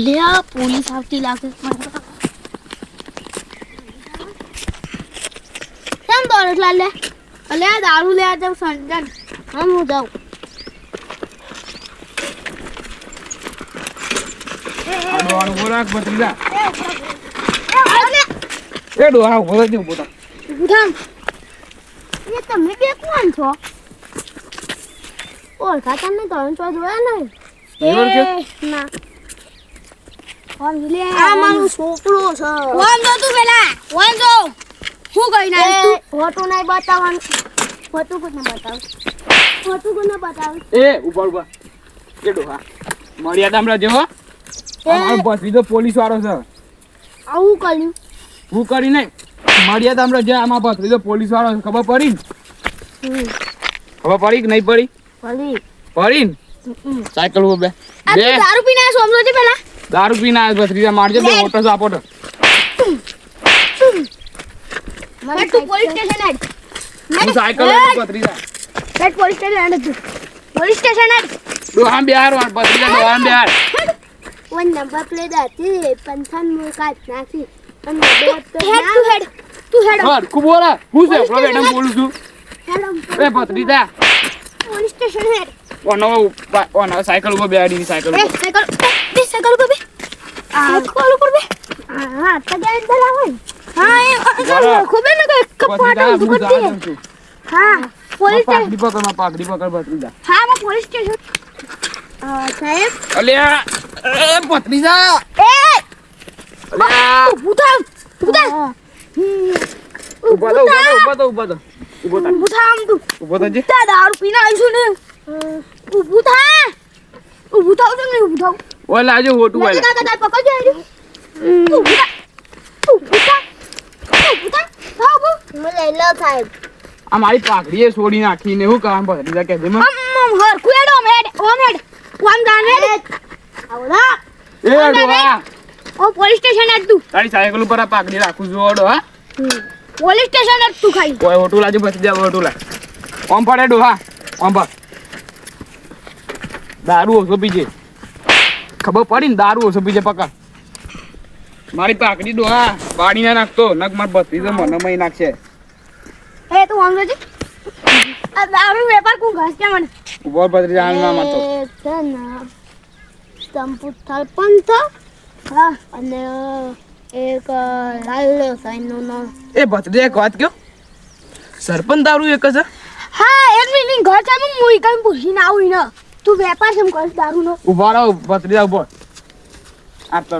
અલ્યા પોલીસ આવતી લાગે. કેમ એટલા લે અલ્યા દારૂ લેવા જાવ સંજન હમ હું જાઉં. એ એ તમે બે કોણ છો? ઓળખા તમને ત્રણ છો જોયા નહીં. ના. આ મારો છોકરો છે. વાંધો તું પેલા વાંધો. હું કઈ ના તું? ફોટો નહીં બતાવવાનું. ફોટો કોને બતાવ? ફોટો કોને બતાવ? એ ઉપર ઉપર એ ડોહા. મર્યાદા હમણાં જેવો અમારો ભત્રીજો પોલીસ વાળો છે. આવું કર્યું? હું કરી નહીં. મર્યાદા હમણાં જે આમાં ભત્રીજો પોલીસ વાળો છે. ખબર પડી ખબર પડી કે નહીં પડી? પડી. ને? સાયકલ ઉપર બે. દારૂ પીને આવ્યો છે? પેલા. દારૂ પીને આવ્યો ભત્રીજા મારજો બે આપો તો. મને તું પોલીસ સ્ટેશન હેડ હું સાયકલ લઈને ભત્રીજા હેડ પોલીસ સ્ટેશન હેડ તું. પોલીસ સ્ટેશન હેડ ડોહા બિહાર ભત્રીજા ડોહા બિહાર. વન નંબર પ્લેટ હતી પંચાન મુકાત નાખી. અને બે તો હેડ હેડ. તું હેડ. હર ખૂબ બોલા. હું છે? મેડમ બોલું છું. હેડ એ ભત્રીજા પોલીસ સ્ટેશન હેડ. ઓનો ઓનો સાયકલ ઉપર બેહાડી સાયકલ સાયકલ. સાયકલ ઉપર બે સાયકલ ઉપર બે હા તો દલા હોય હા એ. ખબર ને કે કપાટ ઊભી જાઉં છું હા પોલીસ પાઘડી પકડમાં પાઘડી પકડ ભત્રીજા હા માં પોલીસ સ્ટેશન સાહેબ અલ્યા એ ભત્રીજા એ અલ્યા ઊભું થાવ ઊભા તો ઊભા તો ઊભા તો ઊભા તો ઊભો થા આમ તું ઊભો થજે ત્યાં દારૂ પીને આવીશું ને ઊભું થા ઊભું થાવ છે ને ઊભું થાવ ઓય લાજો હોટું વાળા. કાકા તાર પકડ લો સાહેબ. આ મારી પાઘડી એ છોડી નાખીને હું કામ ભત્રીજા કે જેમાં અમ અમ હર કુએડો મેડ ઓ મેડ. કોમ દાને આવડા એ ડોહા ઓ પોલીસ સ્ટેશન આજ તું. તારી સાયકલ ઉપર આ પાઘડી રાખું છું ઓડો હા. પોલીસ સ્ટેશન જ તું ખાઈ કોઈ હોટું લાજો ભત્રીજા હોટું લા ઓમ પડે ડોહા? ઓમ પડ દારૂ ઓછો પીજે ખબર પડી ને દારૂ હશે બીજે પકડ. મારી પાકડી દો હા પાડી ના નાખતો. નક માર ભત્રીજો મને મહી નાખશે. એ તું આમ જોજે. આ દારૂ વેપાર કું ઘાસ કે મને? ઊભો ભત્રીજા હાલ ના મારતો. ચંપુ થલપંથ હા અને એક લાલ સાઈન નો. નો એ ભત્રીજા એક વાત કયો? સરપંચ દારૂ એક છે હા એક મિનિટ ઘર ચાલ મુઈ કઈ પૂછીને આવું ને. તું વેપાર કેમ કરીશ દારૂનો? ઊભા રહો ભત્રીજા ઊભો. આ તો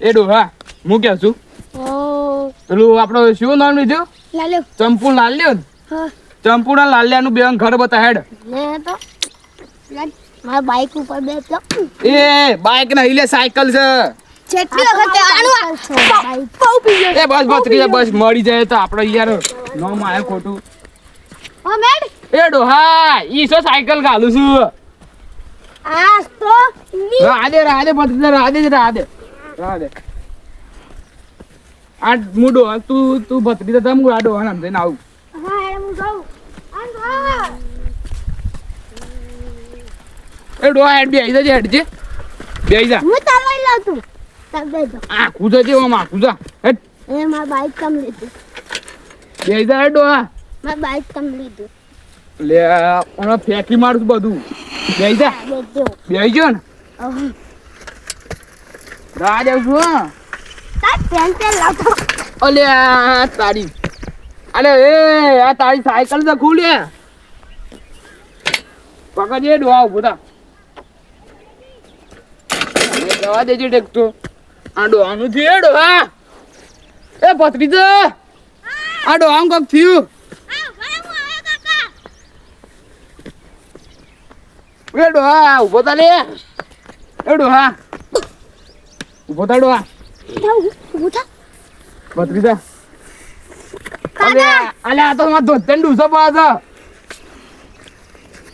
એ ડોહા હું ક્યાં છું? પેલું આપણો શું નામ લીધું? લાલ્યો. ચંપુ લાલ્યો ને? હા. ચંપુ ના લાલ્યાનું બેન ઘર બતા હેડ ને તો મારા બાઈક ઉપર બેસતો એ બાઈક ના લે સાયકલ છે. જેટલી વખત આનું બાઈક પી ગયો. એ બસ ભત્રીજા બસ મળી જાય તો આપણે યાર નો મારે ખોટું. ઓ મેડ. એ ડોહા ઈ શું સાયકલ ઘાલું છું? આ તો રાધે રાધે ભત્રીજા રાધે જ રાધે. રાધે. આ હું ડોહા તું તું ભતરી તમ હું આ ડોહા નામ થઈને આવું. એ ડોહા હેડ બેહી જજે હેડ જે. બેહી જા. હું તલાઈ લઉં તું. તબ દેજો આ કૂદે જે આમ આ કૂદા હેડ. એ મારા બાઈક કમ લીધું. બેહી જા ડોહા. મારા બાઈક કમ લીધું. લે હમણાં ફેંકી મારું બધું. બેહી જા. બેહી ગયો ને. રાહ જાઉં છું અલે તારી. અલે એ આ તારી સાયકલ તો ખુલે. પકડજે ડોહા ઊભો થા. જવા દેજે ટેકતો. આ ડોહાનું થયું એ પથરી તો આ ડોવાનું કોક થયું. એ ડોહા ઊભો થા લે. એ ડોહા ઊભો થા ડોહા ઉઠા ભત્રીજા અલે કાકા. અલે આ તો મારા ધોતેન ડૂસો પડે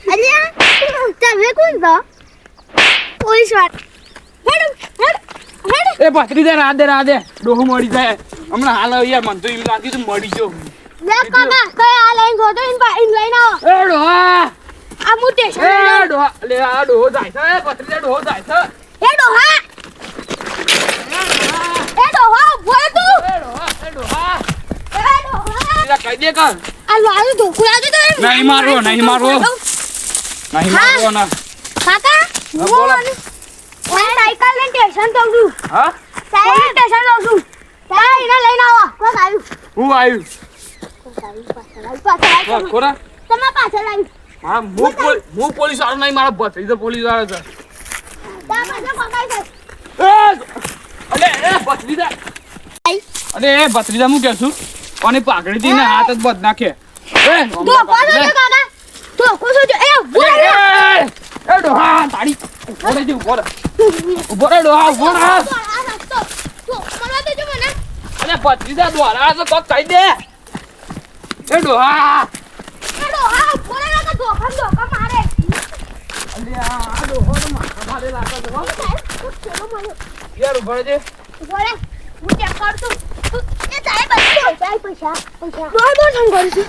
છે અલ્યા તમે કોણ છો? પોલીસ વાત એ ભત્રીજા રાધે રાધે ડોહો મળી જાય. હમણાં હાલ યાર મને તો એમ લાગ્યું તું મળી જો કાકા કઈ આ લઈને ગોતો ઇન ઇન લઈને આવો. એ ડોહા આ હું એ લે ડોહો જાય છે એ ભત્રીજા જાય છે એ તું એ એ એ કહી દે આ લાલું ધોકું લાવજો તો નહીં મારવો, નહીં મારવો. નહીં હા. મારવો ના કાકા હા, હું બોલો. હું સાયકલ લઈને સ્ટેશન જઉં છું હા પોલીસ સ્ટેશન જઉં છું ત્યાં એને લઈને આવો કોક આવ્યું હું આવ્યું કોક આવ્યું, પાછળ આવ્યું, પાછળ આવ્યું. બસ, તમારા પાછળ આવ્યું હા હું હું પોલીસ વાળો નહીં મારા ભત્રીજો પોલીસ વાળો છે અલે એ ભત્રીજા. અરે એ ભત્રીજા હું કે છું? અને પાઘડી થી ને હાથ જ બધ નાખે? એ ધોકો શું છે કાકા. ધોકો શું છે એ ઊભો રહો. એ, ડોહા તારી ઊભો રહેજે, ઊભો રહે. ઊભો રહે ડોહા ઊભો ભત્રીજા દ્વારા તો કોક કહી દે. એ ડોહા. એ ડોહા, ઊભો રહે. ધોકામાં ધોકા મારે. અલે આ ડોહો તો મારે લાગે છે હો. સાહેબ, કોક પેલો મળ્યો. યાર ઊભો રહેજે ઊભો રહે. હું check કરું તું- એ સાહેબ, પૈસા, પૈસા, પૈસા. બોલ, શું કરું છું?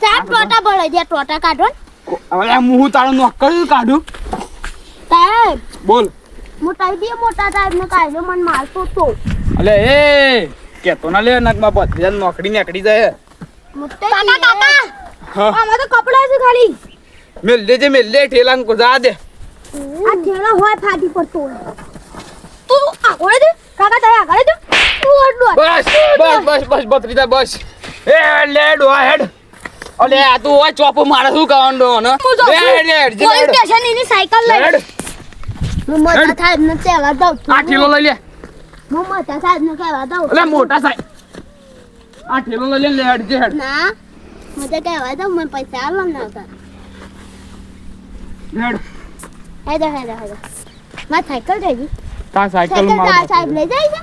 પણ ટોટા ભરાઈ ગયા, ટોટા કાઢો હવે હું તારું નોકર કાઢું સાહેબ, બોલ મોટા દે મોટા સાહેબ ને કાઢ્યો મને મારતો તો અલે એ કેતો ના લે નકમાં બધી નોકરી નીકળી જાય કાકા કાકા હા આમાં તો કપડા છે ખાલી. મેલ દે જે મેલ દે ઠેલા ને જા દે. આ થેલો હોય ફાટી પડતો હોય. તું આગળ દે. કાકા તારે આગળ દે. બસ બસ બસ બસ ભત્રીજા બસ. એ લે ડોહા હેડ. અલે આ તું ઓય ચોપ મારે શું કહેવાનું ડોહો ને? લે હેડ હેડ જે પોલીસ સ્ટેશન એની સાયકલ લઈ હેડ. હું મોટા. સાહેબ ને કહેવા દઉં આ ઠેલો લઈ લે. હું મોટા સાહેબ ને કહેવા દઉં અલે મોટા સાહેબ. આ ઠેલો લઈ લે લે હેડ જે હેડ. ના. હું તો કહેવા દઉં મને પૈસા આલો ને તો હેડો હેડો હેડો મારી સાયકલ જઈ તા સાયકલ સાયકલ સાહેબ લઈ જાય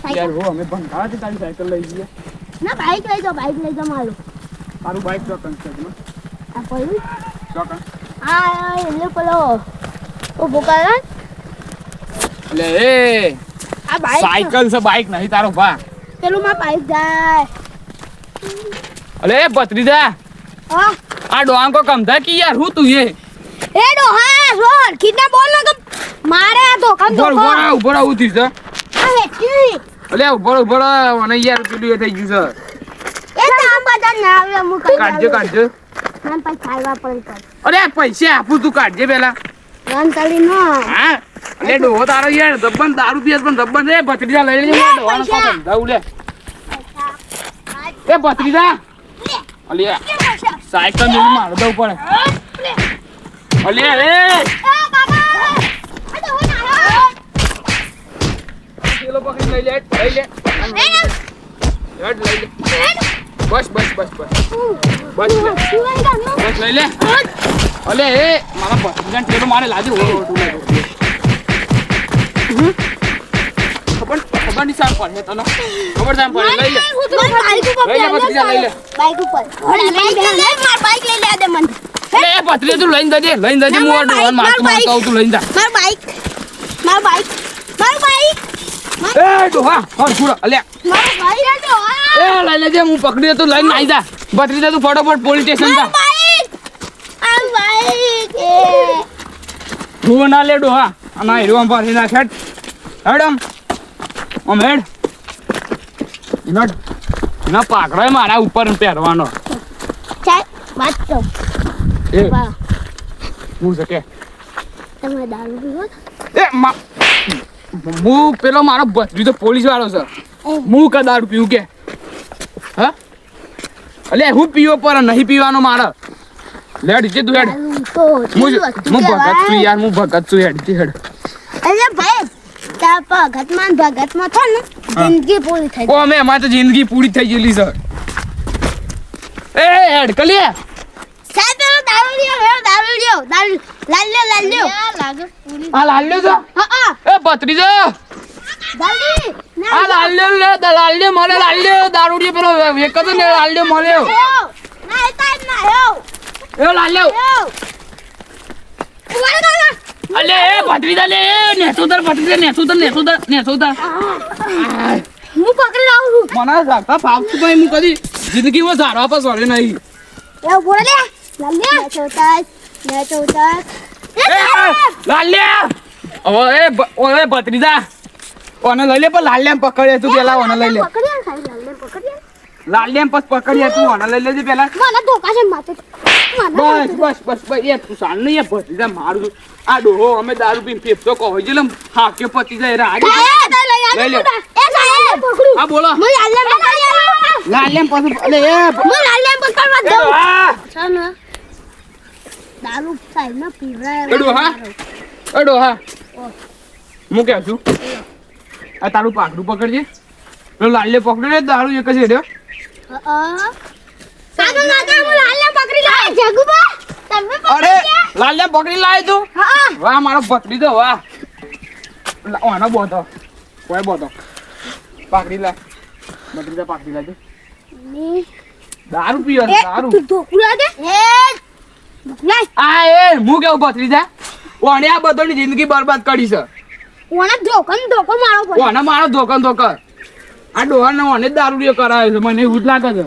છે યાર હો અમે ભંગારા થી તારી સાયકલ લઈ જઈએ ના બાઈક લઈ જાઓ બાઈક લઈ જાઓ મારું તારું બાઈક છે આ પડ્યું ચોકન આ એટલે પેલો ઊભો કરે ને. એ આ બાઈક સાયકલ છે બાઈક નહીં તારો ભા પેલું માં બાઈક જાય એ ભત્રીજા. હા? આ ડોહાંકો કમધા કી યાર? હું તું એ? એ ડોહા રોડ કિડના બોલ ના કે મારે આ તો કમ તો ઊભો રહે, ઊભો રહે, ઉઠી છે અરે કી અલે ઊભો ઊભો રહે, મને યાર પેલું એ થઈ ગયું એ તો આમ બધા ના આવે મુ છે કાઢજો કાઢજે. મને પછી ખાવા પડે અરે આ પૈસા આપું તું કાઢજે પેલા. મન તળી નો. હા? અલે ડોહો તારો યાર દબ્બન દારૂ છે પણ દબ્બન એ ભત્રીજા લઈ લેજે ડોહાનો કમ લે. એ ભત્રીજા. અલે, સાયકલ મેલી મારે દઉં પડે. અલે એ લઈ લે લઈ લે. લઈ લે. બસ બસ બસ બસ. બસ બસ, લઈ લે. અલે, એ, મારા ભત્રીજાને ટેલો મારે લાજે ઓળો ઓળો ખબર નહીં સામ પડે તને. ખબર સામ પડે લઈ લે. લઈ લે ભત્રીજા લઈ લે. બાઈક ઉપર. માર બાઈક લઈ લે. દે મને. એ ભત્રીજા તું લઈને જજે લઈને જજે હું આ ડોહાને મારતું મારતું આવું તું લઈને જા. માર બાઈક માર બાઈક માર બાઈક. એ ડોહા હર છોડ અલે માર બાઈક. આ ડોહા એ લઈ લેજે હું પકડી દે લઈને આવી જા. ભત્રીજા તું ફટાફટ પોલીસ સ્ટેશન જા. માર બાઈક આ બાઈક એ. હું ના લે ડોહા હીરો હેડ આમ એના એના પાકડો મારા ઉપર પહેરવાનો. ચાલ વાત તો. એ. વાહ. હું છે તમે દારૂ પીવો? એ મા હું પેલો મારો ભત્રીજો પોલીસ વાળો છે. હું કે દારૂ પીવું કે? હા? અલે હું પીવો પર નહીં પીવાનો મારે. લેડ જે તું હેડ. હું ભગત છું યાર હું ભગત છું હેડ જે હેડ. તાર ભગતમાં ભગતમાં થો ને જિંદગી પૂરી થઈ ઓ અમે અમારે તો જિંદગી પૂરી થઈ ગયેલી છે. એ હેડ કલિયા સાહેબ પેલો દારૂ લ્યો પેલો દારૂ લ્યો દારૂ લાલ લ્યો લાલ લ્યો. આ લાલ્યો એ ભત્રીજો. જલ્દી આ લાલ્યો લે લાલ્યો મળે લાલ્યો દારૂડિયો પેલો એક જ ને લાલ્યો મળ્યો ના એ ટાઈમ ના એ લાલ્યો એ ભત્રીજા લે એ નેસુદર ભત્રીજા નેસુદર નેસુદર નેસુદર હું પકડી લાવું છું. મને સાકા ફાવતું ભાઈ હું કદી જિંદગીમાં સારા પાસ વળે નહીં. એ બોલે લે લાલ્યા લ્યો ને એ લાલ્યો હવે એ ભત્રીજા. ઓને લઈ લે પણ લાલ્યા પકડે તું પેલા ઓને લઈ લે. પકડી આલ આલ. લાલ્યામ પસ પકડીએ તું ઓને લઈ લેજે પેલા. મને ધોકા છે માથે બસ બસ બસ બસ એ તું સાલ નહીં ભત્રીજા મારું. આ ડોહો અમે દારૂ પીને ફેફસો કહો છે લમ હા કે પતી જાય રે આજે સાહેબ, લઈ લે. એ સાહેબ પકડું હા બોલો. હું આલ. લાલ્યામ પછી અલે એ હું લાલને પકડવા દઉં ડોહા. દારૂ સાહેબ ના પીવડાય એ ડોહા. એ ડોહા. હું કહું છું? આ તારું પાકડું પકડજે. લાલ લાલ્ય પકડ્યો ને દારૂ એક જ હેડ્યો. કાકા કાકા હું લાલને પકડી લાવ જગુબા તમે અરે લાલ્ય પકડી લાય તું? હા. વાહ મારો ભત્રીજો વાહ. ઓનો બોતો કોઈ બોતો પાકડી લા. ભત્રીજા પાકડી લાજે. દારૂ પીવો દારૂ. તું એ આ એ હું કેવું ભત્રીજા આ બધાની જિંદગી બરબાદ કરી છે. ઓને ધોકન ધોકો મારો પડે મારો ધોકન ધોકન આ ડોહાને ઓને જ દારૂ લ્યો છે મને એવું જ લાગે છે.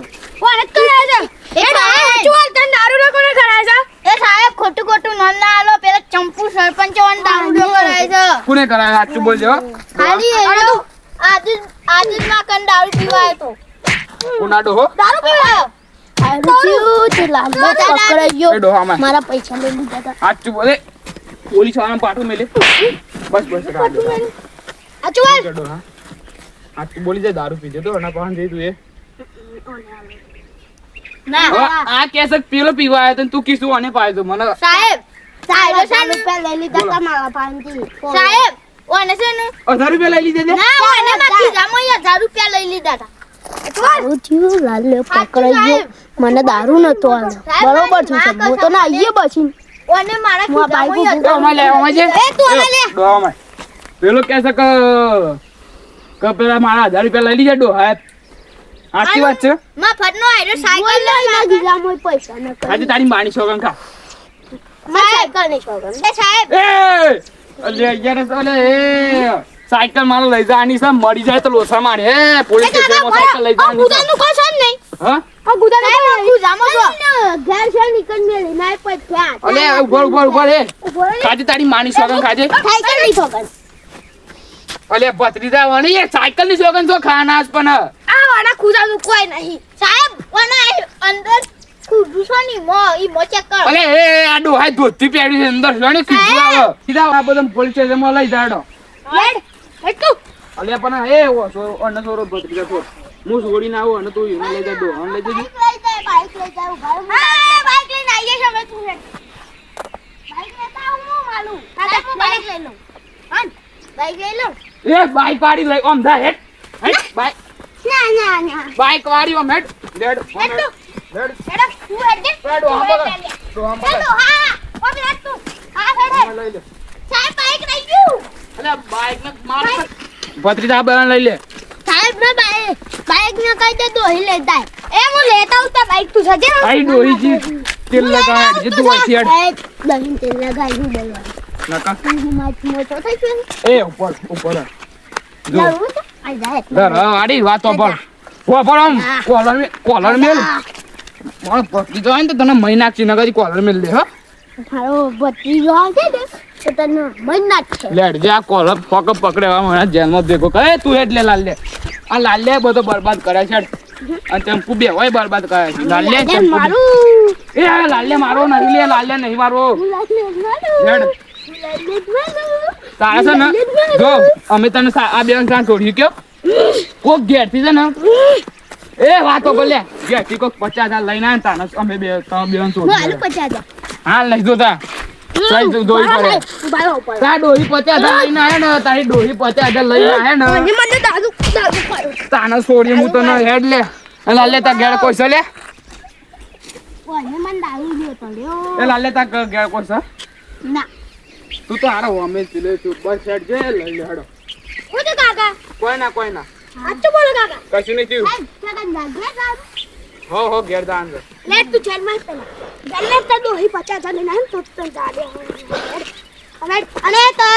ઓને જ છે? એ સાહેબ. ચોર તને દારૂ કોને કરાય છે? એ સાહેબ ખોટું ખોટું ન ના આલો. પેલા ચંપુ સરપંચ વાન દારૂ કરાય છે. કોને કરાવે? સાચું બોલજો ખાલી એનો આજે આજે જ કન દારૂ પીવાય તો કોના ડોહો? દારૂ પીવાયો મારા પૈસા લઈ લીધા હતા. સાચું બોલે. પોલીસવાળા પાટું મેલે. બસ બસ. આ કે ડોહા બોલી જાય દારૂ પીજે તો એના પાસે જઈ તું એ. ના. આ કેસે પેલો પીવા આવ્યો તો તું કીધું અને પાયો મને સાહેબ સાહેબ સાહેબ રૂપિયા લઈ લીધા તમારા મારા સાહેબ ઓને છે ને અઢાર રૂપિયા લઈ લીધે ના ઓને માં ખીજામાં હજાર રૂપિયા લઈ લીધા હતા દારૂ થયું લાલને મને દારૂ નતો બરોબર છે હું તો ના આવીએ પછી. ઓને મારા બાઈક અમારે છે એ તું લે. પેલો કે કે પેલા મારા હજાર રૂપિયા લઈ લીધા ડોહા આખી વાત છે? માં ફટનો આયરો સાયકલ લઈ ના પૈસા ન આજે તારી માની છોકરા ખા. સાયકલ નહીં છોકરા એ સાહેબ. એ! અલે યાર અલે એ! સાયકલ મારો લઈ જવાની છે મરી જાય તો લોસા મારે હે પોલીસ સ્ટેશનમાં સાયકલ લઈ જવાની છે. ગુદાનું કોઈ છે નહીં. હા? આ ગુદાનું સાહેબ ખીજામાં જો ઘેર છે નીકળ ના અલે એ. તારી માની સાયકલ નહીં છોકરા અલે ભત્રીજા વણી એ સાયકલની છોકરા તો ખાના જ પણ. આ વાળા ખુદાનું કોઈ નહીં. સાહેબ ઓને આ અંદર ખુદું છે મો ઈ મો ચેક કરો. અલે એ આ ડોહાઈ ધોતી પહેરી છે અંદર જોને ખુદુ આવો સીધા આ બધા પોલીસ સ્ટેશનમાં લઈ જાડો. લેડ હેટુ અલે પણ એ ઓ સો અન સોરો ભત્રીજા તો હું છોડીને આવું અને તું એને લઈ જા ડો લઈ જજો. બાઈક લઈ જાય ઊભા હા બાઈક લઈને આઈએ છે અમે તું બાઈક લેતા હું માલું હા હું બાઈક લઈ લઉં. હા. બાઈક લઈ લઉં. એ બાઈક વાળી લઈ ઓમ ધા હેટ બાઈક. ના ના ના. બાઈક વાળી ઓમ હેડ. ઓમ હેડ હેડો. હું હેડ દે લેડ ઓમ પકડ તો હેડો પકડ. હા ઓમ હેડ તું. હા હેડ હેડ. લઈ લે. સાહેબ બાઈક લઈ ગયું અલે બાઈક. ને માર ભત્રી સાહેબ લઈ લે. સાહેબ ના બાઈક બાઈક ને કઈ દે દોહી લેતા એ હું લેતા હું તો બાઈક તું સજે આઈ દોહી જી. તેલ લગાય જે દોહી હેડ દહીં તેલ લગાય હું મારી ગયો એ ઉપર ઉપર જો જાય દર આડી વાતો પર કોપર આમ કોલર મે કોલર મેલ મારો પકડી તો ને તો તને મહી નાખી નગર કોલર મેલ દે હો મારો ભત્રીજો છે ને તને મન નાખશે લેડ જે કોલર ફોક પકડે મને જેલમાં ભેગો કરે તું એટલે લાલ લે આ લાલ લે બધો બરબાદ કરે છે અને ચંપુ બે હોય બરબાદ કરે છે લાલ લે ચંપુ. એ લાલ લે મારો નહીં લે લાલ લે નહીં મારો લેડ તારે છે ને? જો અમે તને આ બે સાં છોડ્યું કયો કોક ઘેરથી છે ને? એ વાતો બોલે ઘેરથી કોક પચાસ હજાર લઈને આવે ને અમે બે ત્રણ બે છોડી પચાસ હજાર. લઈને આવે ને તારી ડોહી પચાસ હજાર લઈને આવે ને. મને મને દાદુ દાદુ પાડો તાને છોડી હું તને હેડ લે. લાલે તા ઘેર કોઈ લે. લાલ તા ઘેર કોઈ ના. તું તો હારો અમે જ લે તું બસ સેટ જે લઈ લે હેડો. હું તો કાકા. કોઈ ના કોઈ ના સાચું બોલો કાકા. કશું નહીં થયું. હો હો ઘેર દા અંદર. લે તું ચેનમાં પેલા. ગલ્લે તો દોહી પચાસ લઈને આવ્યો તો તો દાદે હવે અને તો